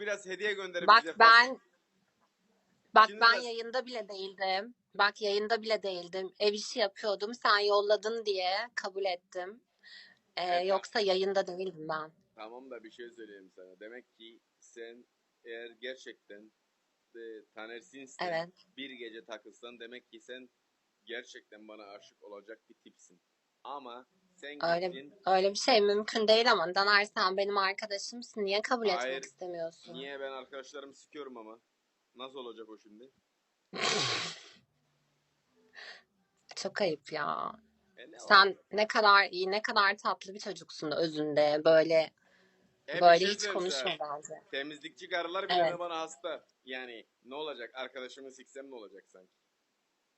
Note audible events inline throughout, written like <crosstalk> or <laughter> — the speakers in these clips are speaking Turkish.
onu biraz hediye gönderin Bak bize. ben bak Şimdi ben biraz- yayında bile değildim. Bak yayında bile değildim. Ev işi yapıyordum. Sen yolladın diye kabul ettim. Ee, Evet. yoksa yayında değildim ben. Tamam da bir şey söyleyeyim sana. Demek ki sen eğer gerçekten e, Taner Sins'le Evet. bir gece takılsan demek ki sen gerçekten bana aşık olacak bir tipsin. Ama Öyle öyle bir şey mümkün değil ama Danar sen benim arkadaşımsın. Niye kabul Hayır. etmek istemiyorsun? niye ben arkadaşlarımı sikiyorum ama? Nasıl olacak o şimdi? <laughs> Çok ayıp ya. E ne? Sen ne kadar iyi, ne kadar tatlı bir çocuksun özünde. Böyle E bir böyle şey hiç söyleyeyim sana. konuşma bence. Temizlikçi karılar bile Evet. de bana hasta. Yani ne olacak? Arkadaşımı siksem ne olacak sanki?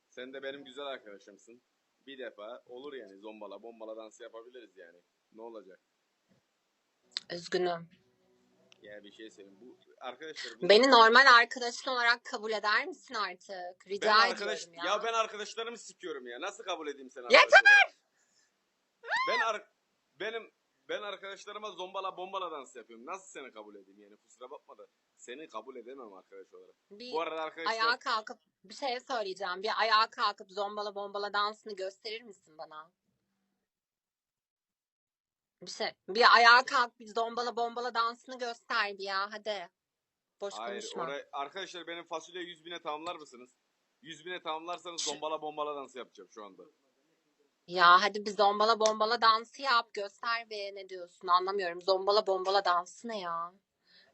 Sen de benim güzel arkadaşımsın. Bir defa olur yani zombala bombala dansı yapabiliriz yani. Ne olacak? Üzgünüm. Ya bir şey söyleyeyim. Bu arkadaşlar bu Beni normal arkadaşın olarak kabul eder misin artık? Rica ben arkadaş ediyorum ya. ya. ben arkadaşlarımı sikiyorum ya. Nasıl kabul edeyim seni Yeter! Ben ar- benim ben arkadaşlarıma zombala bombala dans yapıyorum. Nasıl seni kabul edeyim yani? Kusura bakma da seni kabul edemem arkadaş olarak. Bir Bu arada arkadaşlar ayağa kalkıp bir şey söyleyeceğim. Bir ayağa kalkıp zombala bombala dansını gösterir misin bana? Bir şey, bir ayağa kalk bir zombala bombala dansını göster bir ya hadi. Boş Hayır, konuşma. oraya, arkadaşlar benim fasulye 100 bine tamamlar mısınız? 100 bine tamamlarsanız zombala bombala dans yapacağım şu anda. Ya hadi bir zombala bombala dansı yap göster be ne diyorsun anlamıyorum. Zombala bombala dansı ne ya?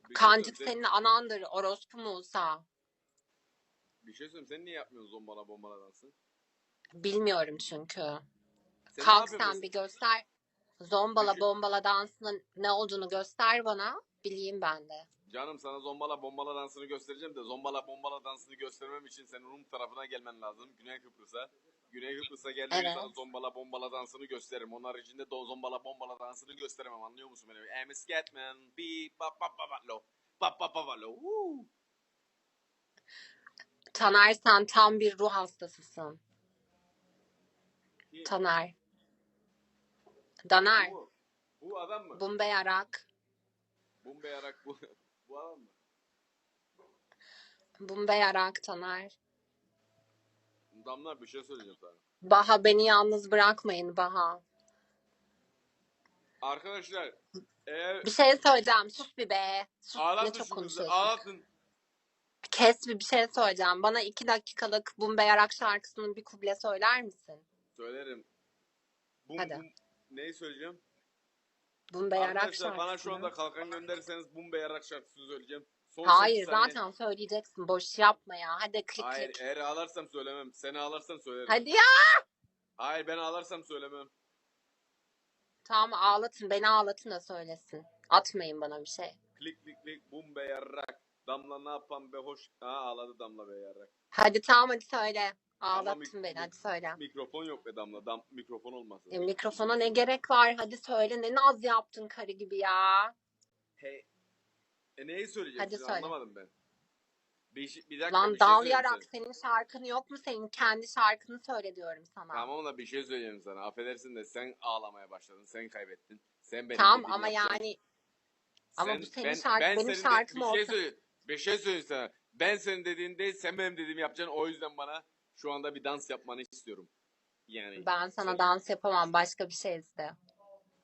Bir şey Kancık söyleyeyim, senin anandır orospu Musa. sen, bir şey söyleyeyim sen niye yapmıyorsun zombala bombala dansı? Bilmiyorum çünkü. Sen ne Kalk yapıyorsun sen bir göster. Zombala Peki. bombala dansının ne olduğunu göster bana. Bileyim ben de. Canım sana zombala bombala dansını göstereceğim de zombala bombala dansını göstermem için senin Rum tarafına gelmen lazım. Güney Kıbrıs'a. Güney Kıbrıs'a geldiğin Evet. zaman zombala bombala dansını gösteririm. Onun haricinde de o zombala bombala dansını gösteremem anlıyor musun beni? I'm a scatman. Bi ba ba ba ba lo. Ba ba ba ba lo. Taner sen tam bir ruh hastasısın. Ki- Taner. Daner. Bu, bu adam mı? Bumbe yarak. Bumbe yarak bu. <laughs> bu adam mı? Bumbe yarak Taner. Damlar bir şey söyleyeceğim sana. Baha beni yalnız bırakmayın Baha. Arkadaşlar eğer Bir şey söyleyeceğim. Sus bir be. Sus ne ağlatın çok şu kızı konuşuyorsun. ağlatın. Kes bir bir şey söyleyeceğim. Bana iki dakikalık Bumbe Yarak şarkısının bir kuble söyler misin? Söylerim. Bum, Hadi. bum. Neyi söyleyeceğim? Bumbe Yarak Arkadaşlar bana şu şarkısını. anda kalkan gönderirseniz Bumbe Yarak şarkısını söyleyeceğim. Son Hayır sekiz saniye- zaten söyleyeceksin. Boş yapma ya. Hadi klik Hayır klik. eğer ağlarsam söylemem. Seni ağlarsam söylerim. Hadi ya. Hayır ben ağlarsam söylemem. Tamam ağlatın. Beni ağlatın da söylesin. Atmayın bana bir şey. Klik klik klik Bumbe Yarak. Damla ne yapan be hoş. Ha ağladı Damla be Yarak. Hadi tamam hadi söyle. Ağlattın beni hadi söyle. Mikrofon yok be Damla. Dam mikrofon olmasın. E, mikrofona ne gerek var? Hadi söyle. Ne naz yaptın karı gibi ya. Hey. E neyi Hadi size söyle. anlamadım ben. Bir, bir dakika Lan bir şey dal yarak senin şarkın yok mu? Senin kendi şarkını söyle diyorum sana. Tamam da bir şey söyleyeyim sana. Affedersin de sen ağlamaya başladın. Sen kaybettin. Sen benim Tamam ama yapacaksın. yani ama Sen- bu senin ben, şarkın ben benim şarkım bir şey söyle, bir şey söyleyeyim sana. Ben senin dediğin değil, sen benim dediğimi yapacaksın. O yüzden bana şu anda bir dans yapmanı istiyorum. Yani ben sana sen- dans yapamam başka bir şey iste.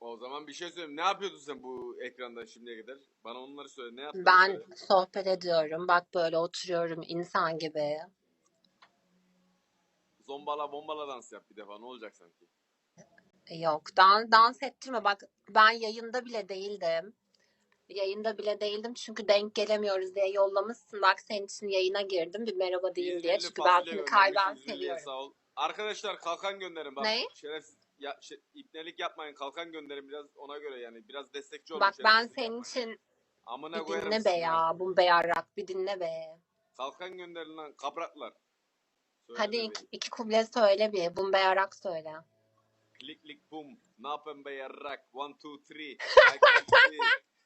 O zaman bir şey söyleyeyim. Ne yapıyordun sen bu ekranda şimdiye kadar? Bana onları söyle. Ne yaptın? Ben söyle. sohbet ediyorum. Bak böyle oturuyorum insan gibi. Zombala bombala dans yap bir defa. Ne olacak sanki? Yok dans, dans ettirme. Bak ben yayında bile değildim. Yayında bile değildim çünkü denk gelemiyoruz diye yollamışsın. Bak senin için yayına girdim bir merhaba diyeyim diye. 150 Çünkü ben seni kalben 150'ye seviyorum. Sağ ol. Arkadaşlar kalkan gönderin bak. Ne? Şerefsiz ya şey, ipnelik yapmayın. Kalkan gönderin biraz ona göre yani. Biraz destekçi olun. Bak ben şerefsiz senin yapmayın. için Amına bir koyarım dinle be ha. ya. Bu beyarak bir dinle be. Kalkan gönderin lan kapraklar. Söyle Hadi bebeğim. iki, iki kuble söyle bir. Bu beyarak söyle. Klik klik boom. Ne yapın be yarrak? One two three. I can see.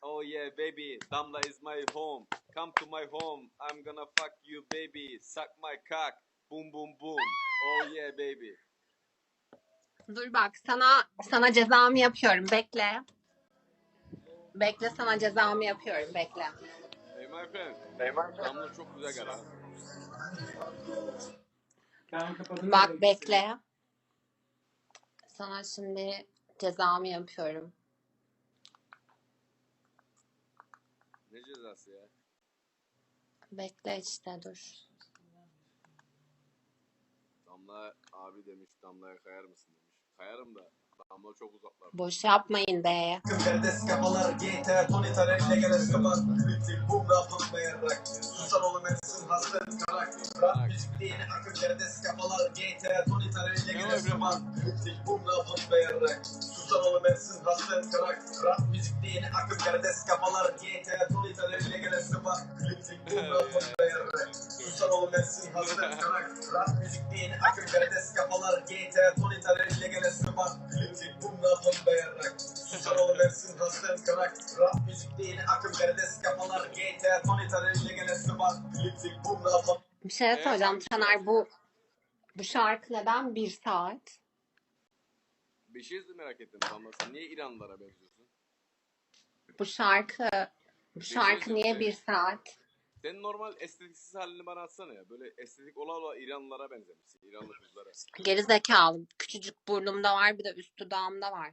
Oh yeah baby. Damla is my home. Come to my home. I'm gonna fuck you baby. Suck my cock. Boom boom boom. Oh yeah baby. Dur bak sana sana cezamı yapıyorum. Bekle. Bekle sana cezamı yapıyorum. Bekle. E. Hey, my friend. Damla çok güzel gara. Bak bekle. Sana şimdi cezamı yapıyorum. Ne cezası ya? Bekle işte dur. Damla abi demiş Damla'ya kayar mısın demiş. Kayarım da Damla çok uzaklar. Boş yapmayın be. Verdes kafalar GT Tony Tarel'le gelen sıkılar Ritim boom rapın beğenrak Susan oğlum etsin hasret karak Rap akım verdes kafalar GT Tony Tarel'le gelen sıkılar Ritim boom rapın beğenrak Susan oğlum etsin hasret karak Rap akım verdes kafalar GT Tony Tarel'le gelen sıkılar Ritim boom rapın beğenrak Susan karak Rap müzik değil akım verdes kafalar GT Tony Tarel'le gelen sıkılar Ritim boom rapın beğenrak Susan oğlum etsin hasret karak Rap müzik değil akım verdes kafalar GT Tony Tarel'le gelen sıkılar Ritim boom rapın Bir şey soracağım Taner bu bu şarkı neden bir saat? Bir şey de merak ettim Damla. Sen niye İranlılara benziyorsun? Bu şarkı bu şarkı niye bir saat? Senin normal estetiksiz halini bana atsana ya. Böyle estetik ola ola İranlılara benzemişsin. İranlı kızlara. Geri zekalı. Küçücük burnumda var bir de üst dudağımda var.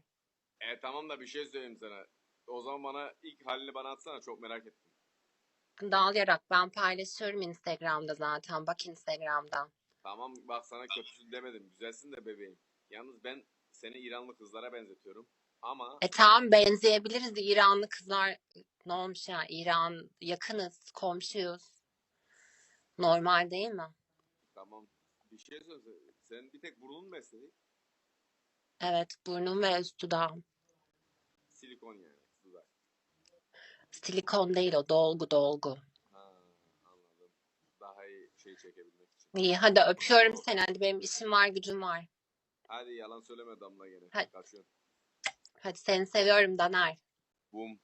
E tamam da bir şey söyleyeyim sana. O zaman bana ilk halini bana atsana. Çok merak ettim. Dağlayarak ben paylaşıyorum Instagram'da zaten. Bak Instagram'dan. Tamam bak sana kötüsün demedim. Güzelsin de bebeğim. Yalnız ben seni İranlı kızlara benzetiyorum. Ama E tamam benzeyebiliriz. İranlı kızlar ne olmuş ya? İran yakınız, komşuyuz. Normal değil mi? tamam bir şey söyle. Sen bir tek burnun mu estetik? Evet, burnum ve üst dudağım. Silikon yani. Dudak. Silikon değil o, dolgu dolgu. Ha anladım. Daha iyi şey çekebilmek için. İyi hadi öpüyorum seni. Hadi benim işim var, gücüm var. Hadi yalan söyleme Damla gene. Hadi. Kaçıyorum. Hadi seni seviyorum Daner. Boom.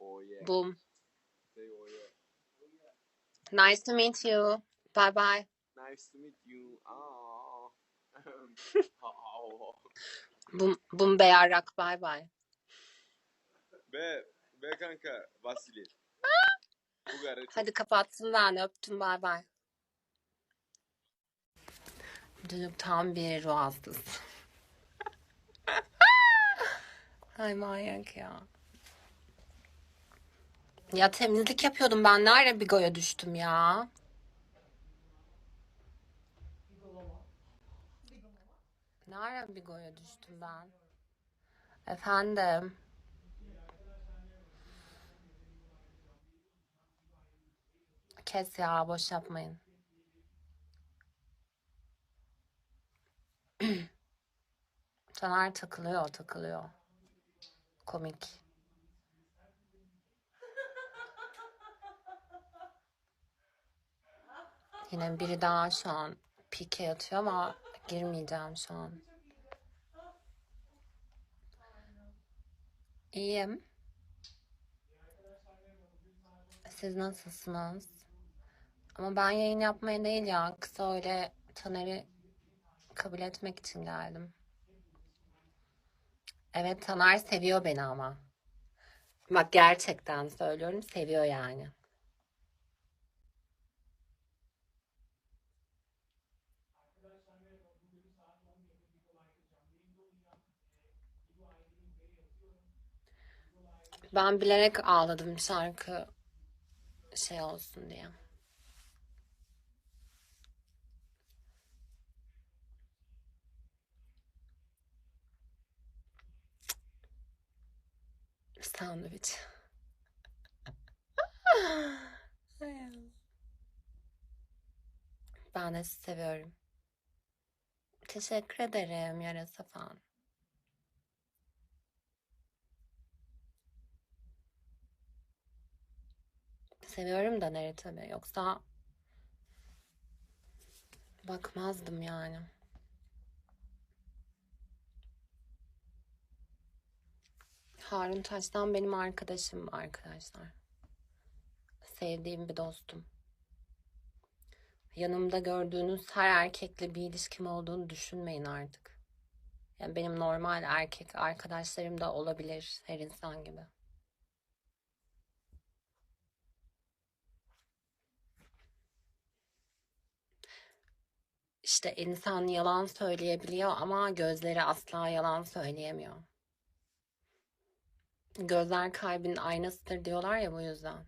Oh yeah. Boom. Say oh yeah. Nice to meet you. Bye bye. Nice to meet you. Aa. <laughs> Boom, boom beyarrak. Bye bye. Be, be kanka Vasili. Hadi kapatsın ben öptüm. Bye bye. Çocuk tam bir ruh hastası. Ay manyak ya. Ya temizlik yapıyordum ben. Ne ara Bigo'ya düştüm ya? Ne ara Bigo'ya düştüm ben? Efendim. Kes ya boş yapmayın. <clears throat> Caner takılıyor takılıyor. Komik. Yine biri daha şu an pike yatıyor ama girmeyeceğim şu an. İyiyim. Siz nasılsınız? Ama ben yayın yapmaya değil ya. Kısa öyle Taner'i kabul etmek için geldim. Evet Taner seviyor beni ama. Bak gerçekten söylüyorum seviyor yani. Ben bilerek ağladım şarkı şey olsun diye. Sandviç. <laughs> Ben de sizi seviyorum. Teşekkür ederim yarasa falan. Seviyorum da neri tabii. Yoksa bakmazdım yani. Harun Taş'tan benim arkadaşım arkadaşlar. Sevdiğim bir dostum. Yanımda gördüğünüz her erkekle bir ilişkim olduğunu düşünmeyin artık. Yani benim normal erkek arkadaşlarım da olabilir her insan gibi. İşte insan yalan söyleyebiliyor ama gözleri asla yalan söyleyemiyor. Gözler kalbin aynasıdır diyorlar ya bu yüzden.